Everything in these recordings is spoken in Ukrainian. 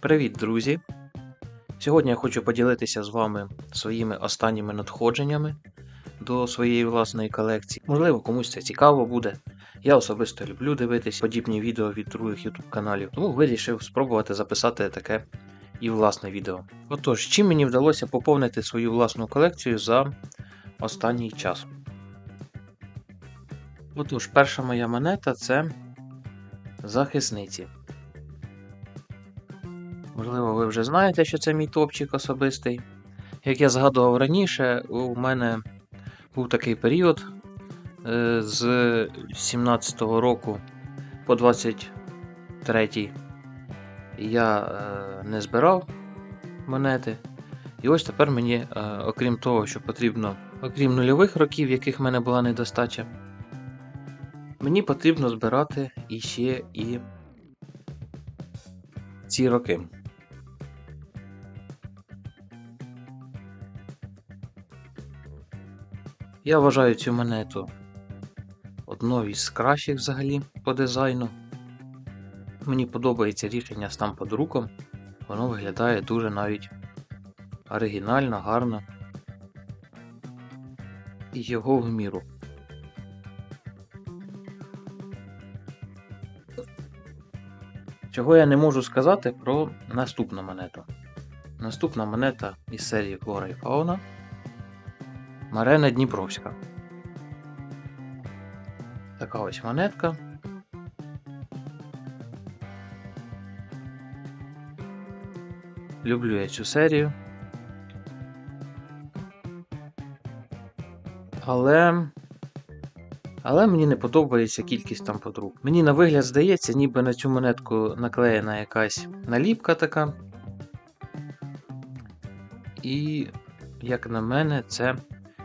Привіт, друзі! Сьогодні я хочу поділитися з вами своїми останніми надходженнями до своєї власної колекції. Можливо, комусь це цікаво буде. Я особисто люблю дивитися подібні відео від других YouTube каналів, тому вирішив спробувати записати таке і власне відео. Отож, чим мені вдалося поповнити свою власну колекцію за останній час? Отож, перша моя монета це захисниці. Можливо, ви вже знаєте, що це мій топчик особистий. Як я згадував раніше, у мене був такий період е, з 17-го року по 23-й я е, не збирав монети. І ось тепер мені, е, окрім того, що потрібно, окрім нульових років, яких в мене була недостача, мені потрібно збирати іще і ці роки. Я вважаю цю монету одною із кращих взагалі по дизайну. Мені подобається рішення з тамподруком. Воно виглядає дуже навіть оригінально, гарно. І його в міру. Чого я не можу сказати про наступну монету. Наступна монета із серії Флора і Фауна. Марена Дніпровська. Така ось монетка. Люблю я цю серію. Але. Але мені не подобається кількість там подруг. Мені на вигляд здається, ніби на цю монетку наклеєна якась наліпка така. І, як на мене, це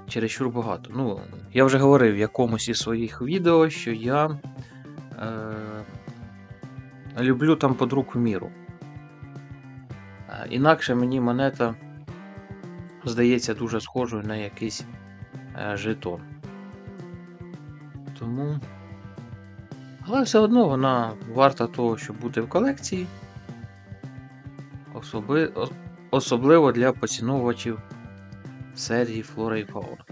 чересчур багато. Ну, я вже говорив в якомусь із своїх відео, що я е, люблю там подруг в міру. Е, Інакше мені монета здається дуже схожою на якийсь е, жетон. Тому. Але все одно вона варта того, щоб бути в колекції. Особи... Особливо для поціновувачів серії Флора і Фауна.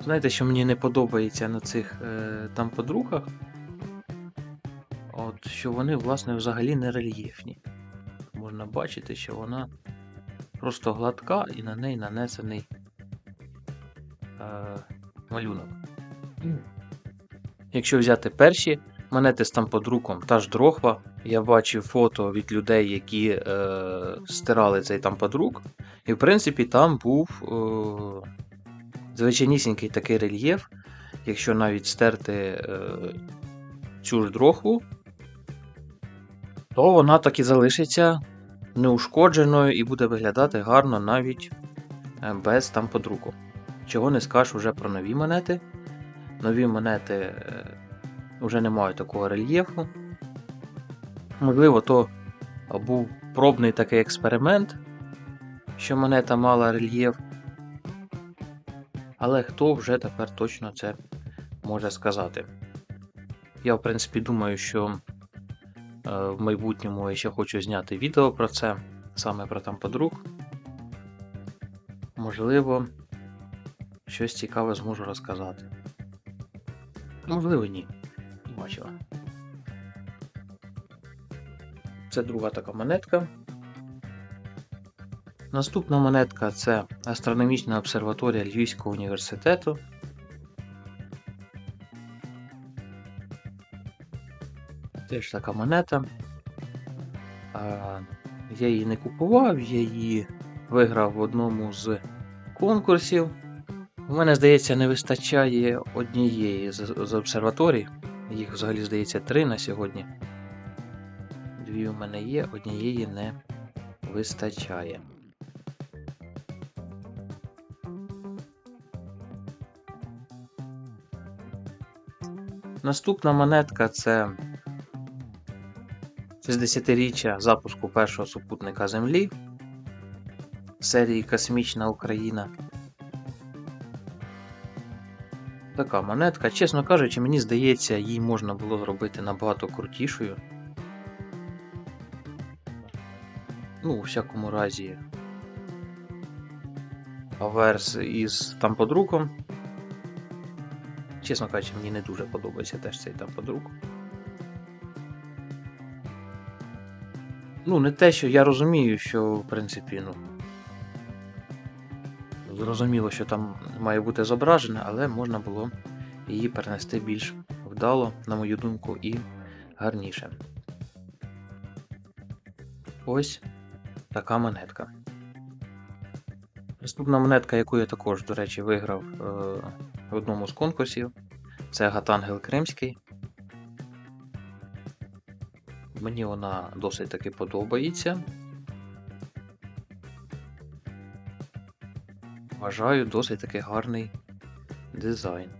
Знаєте, що мені не подобається на цих е, там подругах? От що вони, власне, взагалі не рельєфні. Можна бачити, що вона просто гладка і на неї нанесений е, малюнок. Якщо взяти перші монети з тамподруком, та ж дрохва, я бачив фото від людей, які е, стирали цей тамподрук, і в принципі там був е, звичайнісінький такий рельєф, якщо навіть стерти е, цю ж дрохву, то вона так і залишиться неушкодженою і буде виглядати гарно навіть е, без тамподруку. Чого не скажеш уже про нові монети. Нові монети е, вже не мають такого рельєфу. Можливо, то був пробний такий експеримент, що монета мала рельєф. Але хто вже тепер точно це може сказати? Я, в принципі, думаю, що е, в майбутньому я ще хочу зняти відео про це, саме про тамподрук. Можливо, щось цікаве зможу розказати. Можливо, ні. Бачила. Це друга така монетка. Наступна монетка це астрономічна обсерваторія Львівського університету. Теж така монета. Я її не купував, я її виграв в одному з конкурсів. У мене, здається, не вистачає однієї з, обсерваторій. Їх взагалі, здається, три на сьогодні. Дві у мене є, однієї не вистачає. Наступна монетка це 60-річчя запуску першого супутника Землі серії Космічна Україна. Така монетка. Чесно кажучи, мені здається, її можна було зробити набагато крутішою. Ну, у всякому разі. Аверс із тамподруком. Чесно кажучи, мені не дуже подобається теж цей тамподрук. Ну, не те, що я розумію, що, в принципі, ну. Зрозуміло, що там має бути зображене, але можна було її перенести більш вдало, на мою думку, і гарніше. Ось така монетка. Наступна монетка, яку я також, до речі, виграв е, в одному з конкурсів, це Гатангел Кримський. Мені вона досить таки подобається. Вважаю досить таки гарний дизайн.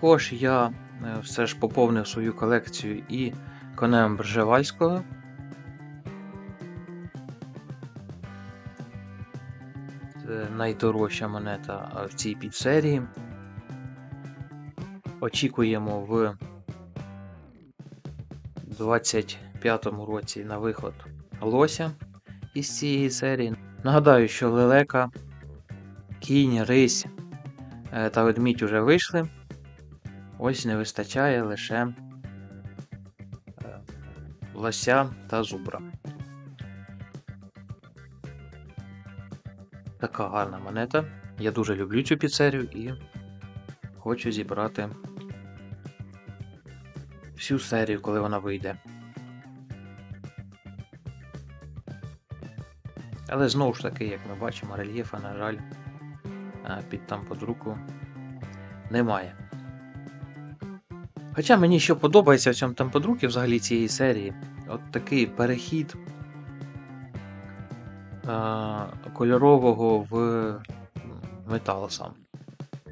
Також я е, все ж поповнив свою колекцію і конем Бржевальського. Це найдорожча монета е, в цій підсерії. Очікуємо в 25-му році на виход лося із цієї серії. Нагадаю, що лелека, кінь, рись е, та ведмідь уже вийшли. Ось не вистачає лише е, лося та зубра. Така гарна монета. Я дуже люблю цю піцерію і хочу зібрати всю серію, коли вона вийде. Але знову ж таки, як ми бачимо, рельєфа, на жаль, е, під там под руку немає. Хоча мені що подобається в цьому тамподрукі взагалі цієї серії, от такий перехід а, кольорового в метал сам.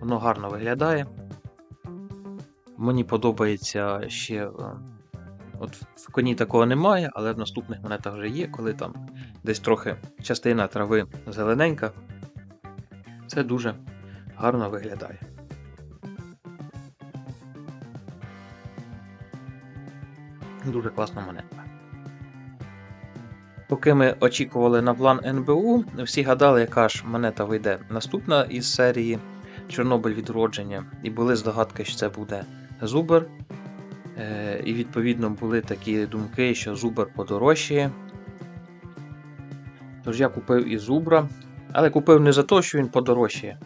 Воно гарно виглядає. Мені подобається ще. От в коні такого немає, але в наступних монетах вже є, коли там десь трохи частина трави зелененька. Це дуже гарно виглядає. Дуже класна монета. Поки ми очікували на план НБУ, всі гадали, яка ж монета вийде наступна із серії Чорнобиль відродження, і були здогадки, що це буде Зубер. Е, і відповідно були такі думки, що Зубер подорожчає. Тож я купив і Зубра, але купив не за те, що він подорожчає.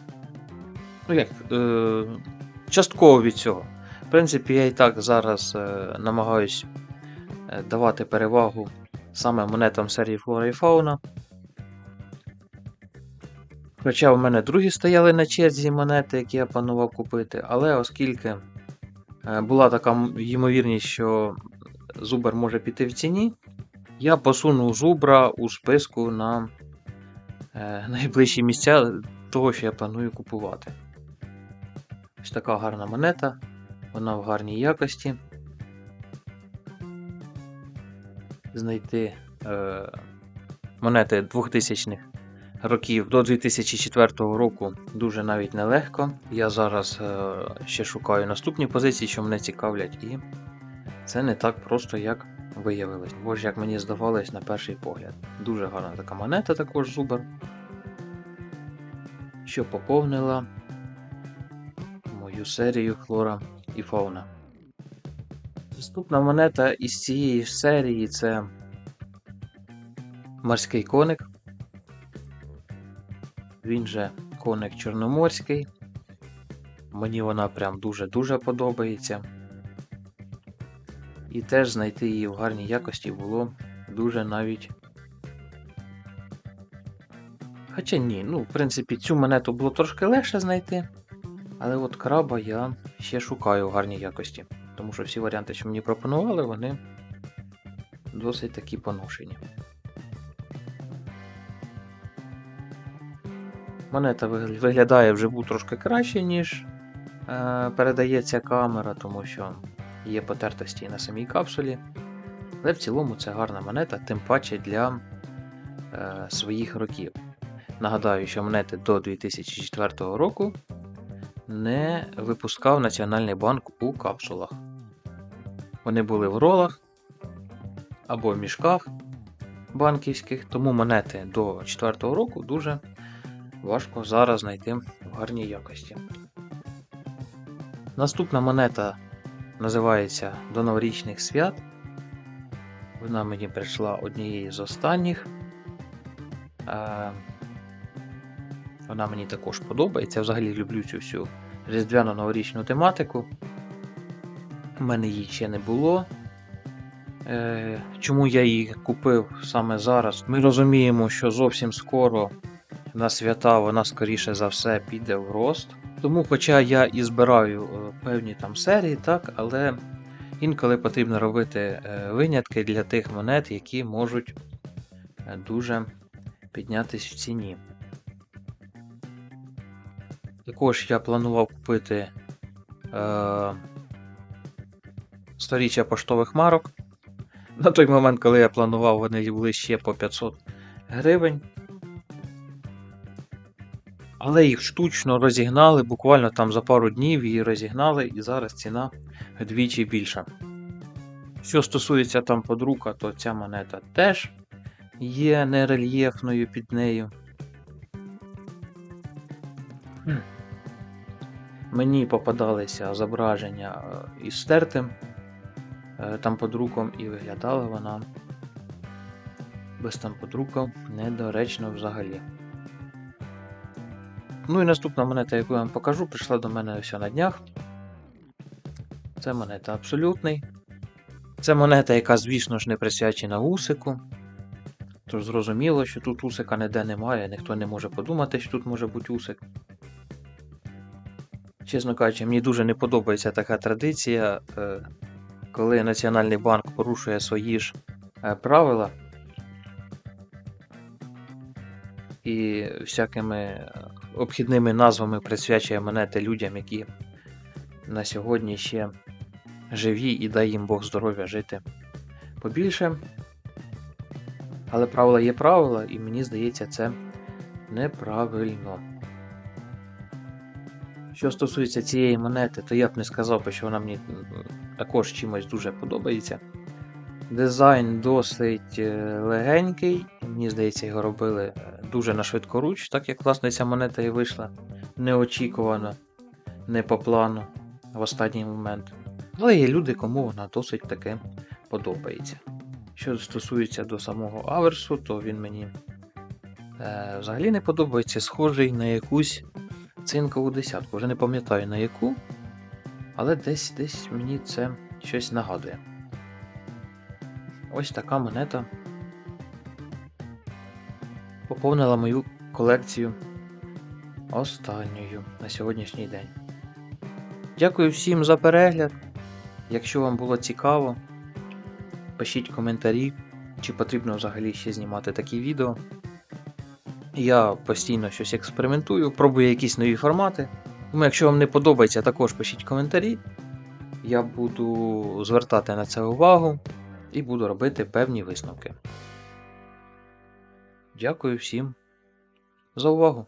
Ну як, е, частково від цього. В принципі, я і так зараз е, намагаюсь давати перевагу саме монетам серії Flora і Fauna. Хоча в мене другі стояли на черзі монети, які я планував купити, але оскільки е, була така ймовірність, що Зубр може піти в ціні, я посунув Зубра у списку на е, найближчі місця того, що я планую купувати. Ось така гарна монета, вона в гарній якості. Знайти е, монети 2000-х років до 2004 року дуже навіть нелегко. Я зараз е, ще шукаю наступні позиції, що мене цікавлять, і це не так просто, як виявилось. Бо ж як мені здавалось на перший погляд. Дуже гарна така монета, також зубер, що поповнила мою серію Флора і Фауна. Наступна монета із цієї ж серії це морський коник. Він же коник чорноморський. Мені вона прям дуже-дуже подобається. І теж знайти її в гарній якості було дуже навіть. Хоча ні, ну, в принципі, цю монету було трошки легше знайти. Але от краба я ще шукаю в гарній якості. Тому що всі варіанти, що мені пропонували, вони досить такі поношені. Монета вигля- виглядає вживу трошки краще, ніж е, передається камера, тому що є потертості на самій капсулі. Але в цілому це гарна монета, тим паче для е, своїх років. Нагадаю, що монети до 2004 року не випускав Національний банк у капсулах. Вони були в ролах або в мішках банківських, тому монети до 2004 року дуже важко зараз знайти в гарній якості. Наступна монета називається До новорічних свят. Вона мені прийшла однією з останніх. Е, Вона мені також подобається. Я взагалі люблю цю всю різдвяну новорічну тематику. У мене її ще не було. Е, Чому я її купив саме зараз? Ми розуміємо, що зовсім скоро на свята вона, скоріше за все, піде в рост. Тому, хоча я і збираю е, певні там серії, так, але інколи потрібно робити е, винятки для тих монет, які можуть дуже піднятись в ціні. Також я планував купити е, сторіччя поштових марок. На той момент, коли я планував, вони були ще по 500 гривень. Але їх штучно розігнали, буквально там за пару днів її розігнали, і зараз ціна вдвічі більша. Що стосується там подрука, то ця монета теж є нерельєфною під нею. Мені попадалися зображення е, із стертим е, там подруком, і виглядала вона без там подрука недоречно взагалі. Ну і наступна монета, яку я вам покажу, прийшла до мене ось на днях. Це монета абсолютний. Це монета, яка, звісно ж, не присвячена усику. Тож зрозуміло, що тут усика ніде немає, ніхто не може подумати, що тут може бути усик. Чесно кажучи, мені дуже не подобається така традиція, е, коли Національний банк порушує свої ж е, правила і всякими е, обхідними назвами присвячує монети людям, які на сьогодні ще живі і дай їм Бог здоров'я жити побільше. Але правила є правила, і мені здається, це неправильно. Що стосується цієї монети, то я б не сказав, що вона мені також чимось дуже подобається. Дизайн досить е, легенький, мені здається, його робили е, дуже на швидкоруч, так як власне ця монета і вийшла неочікувано, не по плану в останній момент. Але є люди, кому вона досить таки подобається. Що стосується до самого аверсу, то він мені е, взагалі не подобається, схожий на якусь цинкову десятку. Вже не пам'ятаю на яку, але десь десь мені це щось нагадує. Ось така монета поповнила мою колекцію останньою на сьогоднішній день. Дякую всім за перегляд. Якщо вам було цікаво, пишіть коментарі, чи потрібно взагалі ще знімати такі відео. Я постійно щось експериментую, пробую якісь нові формати. Тому, якщо вам не подобається, також пишіть коментарі. Я буду звертати на це увагу і буду робити певні висновки. Дякую всім за увагу!